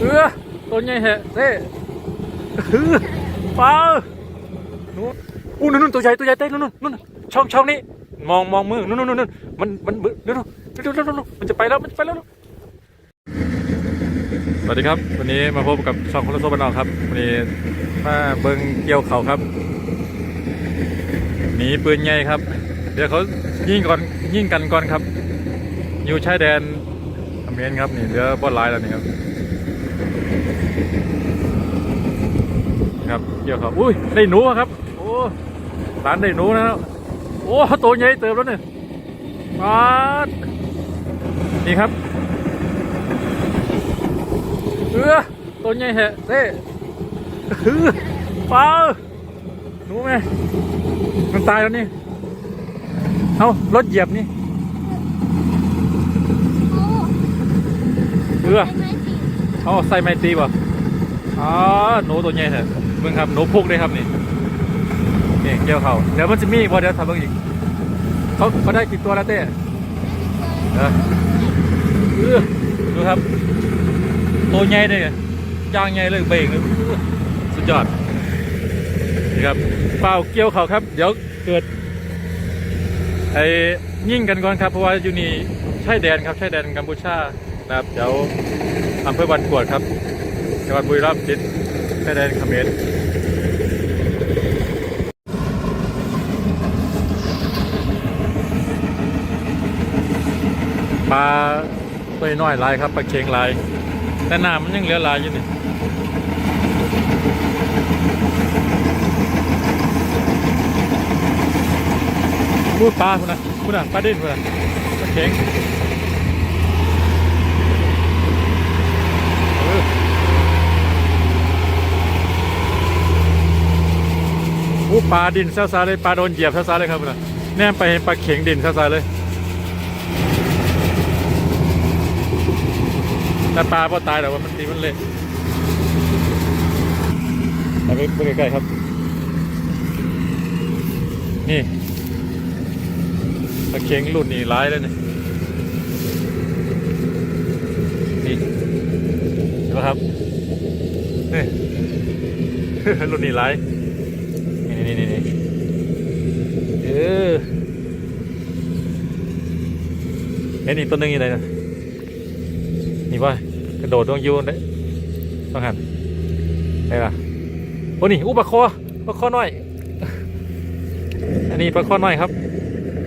เออตัวใหญ่แฮะเต้เออปลานู่นอู้นู่นนู่นตัวใหญ่ตัวใหญ่เต้นู่นนู่นนู่นช่องช่องนี้มองมองมือนู่นนู่นนู่นมันมันเนู่นนู่นนู่นนู่นนู่นนู่นมันจะไปแล้วมันจะไปแล้วสวัสดีครับ วันนี้มาพบกับช่องคนละโซบันนอกครับวันนี้มาเบิ้งเกี่ยวเขาครับหนีปืนใหญ่ครับ เดี๋ยวเขายิงก่อนยิงกันก่อนครับ อยู่ชายแดนอเมริกครับนี่เหลือบอลไลน์แล้วนี่ครับ ครับเกี่ยวครับอุ้ยได้หนูครับ โอ้ร้านได้หนูนะครับโอ้ตัวใหญ่เติมแล้วเนี่ยมาดนี่ครับเออตัวใหญ่แฮะเต้เออปลาหนูไหมมันตายแล้วนี่เอารถเหยียบนี่เออเอาใส่ไม้ตีบ่อ๋อหนูตัวใหญ่แท้ เบิ่งครับหนูพุกเลยครับนี่นี่เกี่ยวเขาเดี๋ยวมันจะมีบ่เดี๋ยวทำเบิ่งอีกเขาเขาได้กี่ตัวแล้วเต้เออเออดูครับ ตัวใหญ่เลยยางใหญ่เลยเบ่งเลยสุดยอดนี่ครับเปล่าเกี่ยวเขาครับ เดี๋ยวเกิดไอ้ยิ่งกันก่อนครับเพราะว่าอยู่นี่ชายแดนครับชายแดนกัมพูชานะครับเดี๋ยวอำเภอบันกวดครับจังหวัดบุรีรัมย์ติด ชายแดนเขมรปลาตัวน้อยลายครับปลาเค็งลาย แต่น้ำมันยังเหลือลายอยู่นี่พูดปลาคุณนะคุณนะปลาดิ้นคุณนะปลาเค็งเอออู้ ปลาดินซาซาเลยปลาโดนเหยียบซาซาเลยครับคุณนะแนมไปเห็นปลาเข็งดินซาซาเลยแต่ปลาพอตายแต่ว่ามันตีมันเละไปไปใกล้ๆครับ นี่ตะเข็งรุ่นนี่ร้ายแล้วนี่นี่เห็นไหมครับนี่รุ่นนี่ร้ายนี่นี่นี่นี่เออ เห็นอีกตัวหนึงอยู่ไหนนะนี่ว่ากระโดดต้องยูนได้ต้องหันได้ละโอ้นี่อู้ปคอปลาคอน้อย อันนี้ปลาคอน้อยครับ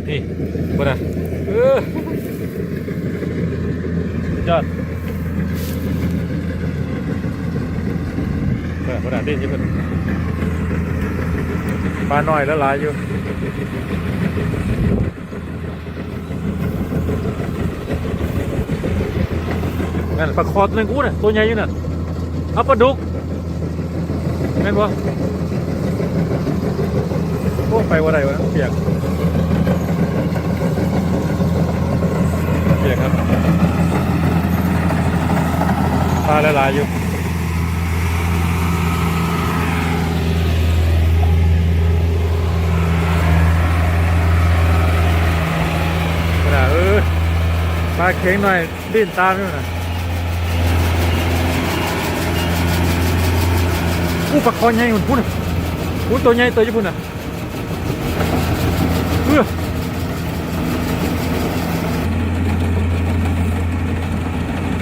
นี่บนน่ะเออยอดบนน่ะบนน่ะดิ้นอยิ่งปลาน้อยแล้วหลายอยู่ นั่นปลาคอตัวนึงกูน่ะตัวใหญ่อยู่น่ะเอาปลาดุกแม่นบ่โอ้ไปว่าไรวะเปียกเปียกครับปลาหลายๆอยู่นาดเออปลาเข็งหน่อยดิ้นตามอยู่น่ะ อู้ปลาคอใหญ่หุ่นพุ่นน่ะอู้ตัวใหญ่ตัวญี่ปุ่นอะเออ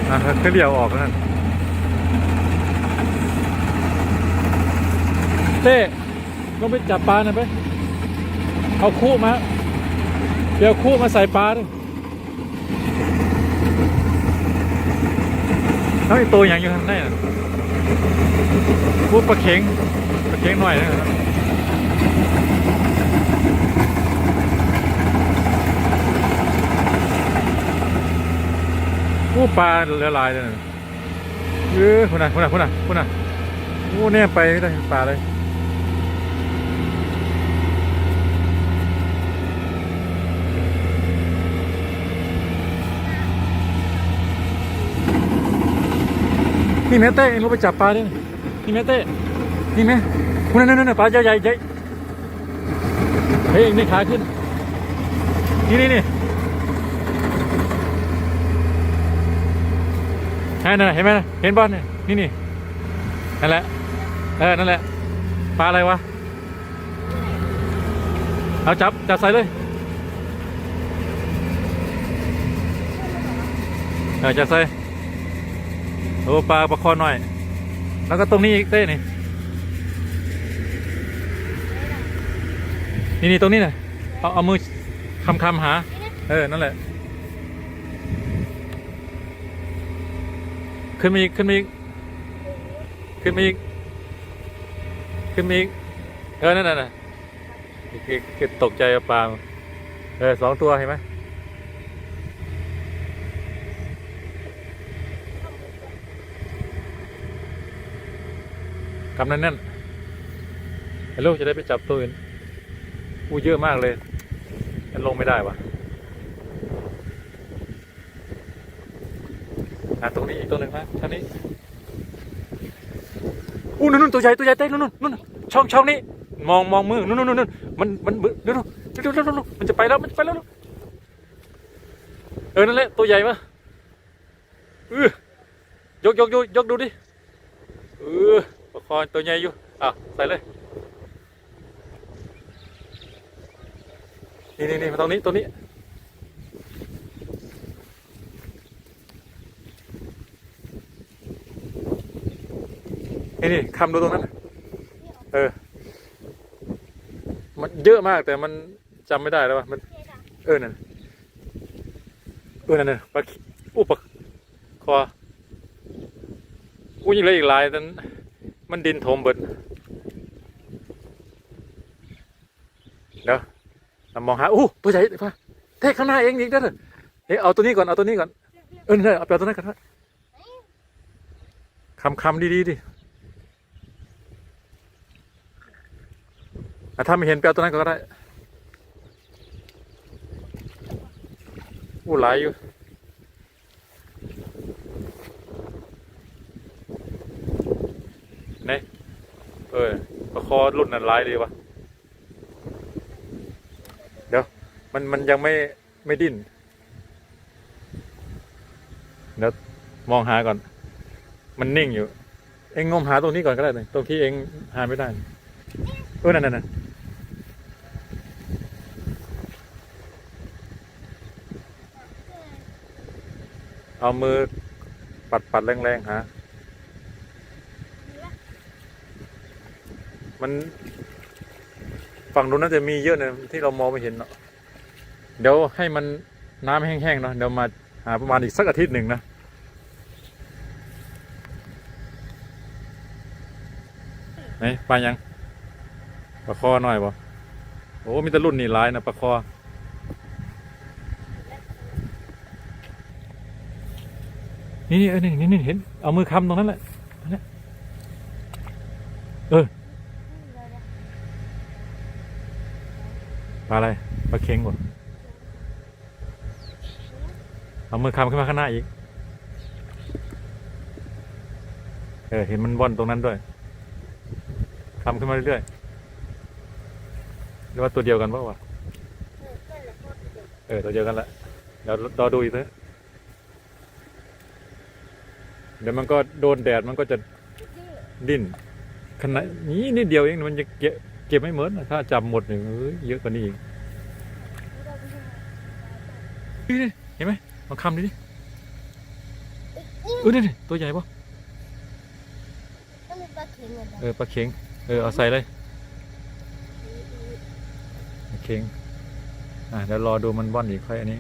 อะก็เลี้ยวออกนั่นเต้ลงไปจับปลาหน่อยไป เอาคู่มา เดี๋ยวคู่มาใส่ปลาด้วยแล้วมีตัวอย่างอยู่ข้างในน่ะ พูดปลาเข็งปลาเข็งหน่อยนะครับผู้ปลาเหลือหลายเลยนะเออคนน่ะคนน่ะคนน่ะคนน่ะโอ้เนี่ยไปไม่ได้เห็นปลาเลย นี่แม่เต้เองรู้ไปจับปลาด้วยนี่แม่เต้นี่แม่คุณนั่นนั่นนั่นปลาใหญ่ใหญ่ใหญ่เฮ้ยนี่ขาขึ้น นี่นี่นี่นั่นน่ะเห็นไหมเห็นบอลเนี่ยนี่นี่นั่นแหละเออนั่นแหละปลาอะไรวะเอาจับจับใส่เลยเออจับใส่ โอ้ปลาปลาคอหน่อย แล้วก็ตรงนี้อีกเต้นี่นี่นี่ตรงนี้น่ะเอาเอามือคำคำหา เออ นั่นแหละ ขึ้นมาอีก ขึ้นมาอีก ขึ้นมาอีก ขึ้นมาอีก เออ นั่นน่ะน่ะคือตกใจปลา เออสองตัวเห็นไหม กำนั้นนั่นไอ้ลูกจะได้ไปจับตัวอื่นอู้เยอะมากเลยมันลงไม่ได้วะอะตรงนี้อีกตัวหนึ่งนะท่านี้อู้นู่นนตัวใหญ่ตัวใหญ่เต้นนู่นนู่นช่องช่องนี้ มองมองมือนู่นนู่นนู่นมันมันมือนู่นนู่นนู่นนู่นมันจะไปแล้วมันจะไปแล้วเออนั่นแหละตัวใหญ่ปะเออยกยกยกยกดูดิเออ ประคอตัวใหญ่อยู่อะใส่เลยนี่นี่นี่มาตรงนี้ตรงนี้นี่นี่คำดูตรงนั้นเออ มันเยอะมากแต่มันจำไม่ได้แล้ววะมัน เออนั่นเออนั่นน่ะปลาอู้ปลาคออู้ยังเหลืออีกหลายนั้น มันดินถมเบิดเดี๋ยวมองหาอู้ตัวใหญ่ปะเทข้างหน้าเองอีกเด้อเฮ้ยเอาตัวนี้ก่อนเอาตัวนี้ก่อนเออนี่เอาไปเอาตัวนั้นก่อนนะคำคำดีๆดิถ้าไม่เห็นไปเอาตัวนั้นก็ได้อู้หลายอยู่ ไหนเออประคอรุ่นนั้นหลายดีวะเดี๋ยวมันมันยังไม่ไม่ดิ้นเดี๋ยวมองหาก่อน มันนิ่งอยู่ เอ็งงมหาตรงนี้ก่อนก็ได้เลยตรงที่เอ็งหาไม่ได้เออนั่นนั่นเอามือปัดปัดแรงๆหา มัน ฝั่งนู้นน่าจะมีเยอะนะที่เรามองไม่เห็นเนาะเดี๋ยวให้มันน้ำแห้งๆเนาะเดี๋ยวมาหาประมาณอีกสักอาทิตย์หนึ่งนะไหนปลายังปลาคอหน่อยบ่โอ้มีแต่รุ่นนี่ร้ายนะปลาคอนี่นี่เออนี่นี่นี่เห็นเอามือค้ำตรงนั้นแหละนั่นแหละเออ ปลาอะไรปลาเค็งบ่เอามือคำขึ้นมาข้างหน้าอีก เออเห็นมันว่อนตรงนั้นด้วยคำขึ้นมาเรื่อยๆหรือว่าตัวเดียวกันปล่าวะเออตัวเดียวกันละเดี๋ยวรอดูอีกเถอะเดี๋ยวมันก็โดนแดดมันก็จะดิ้นขนาดนี้นิดเดียวเองมันจะเก็บ เก็บไม่เหมือนถ้าจับหมดหนึ่งเอ้ยเยอะกว่านี้อีกนี่เห็นไหมลองคำดูดิเออนี่ตัวใหญ่ปะต้องมีปลาเค็งเหรอเออปลาเข็งเออเอาใส่เลยปลาเข็งอะเดี๋ยวรอดูมันว่อนอีกค่อยอันนี้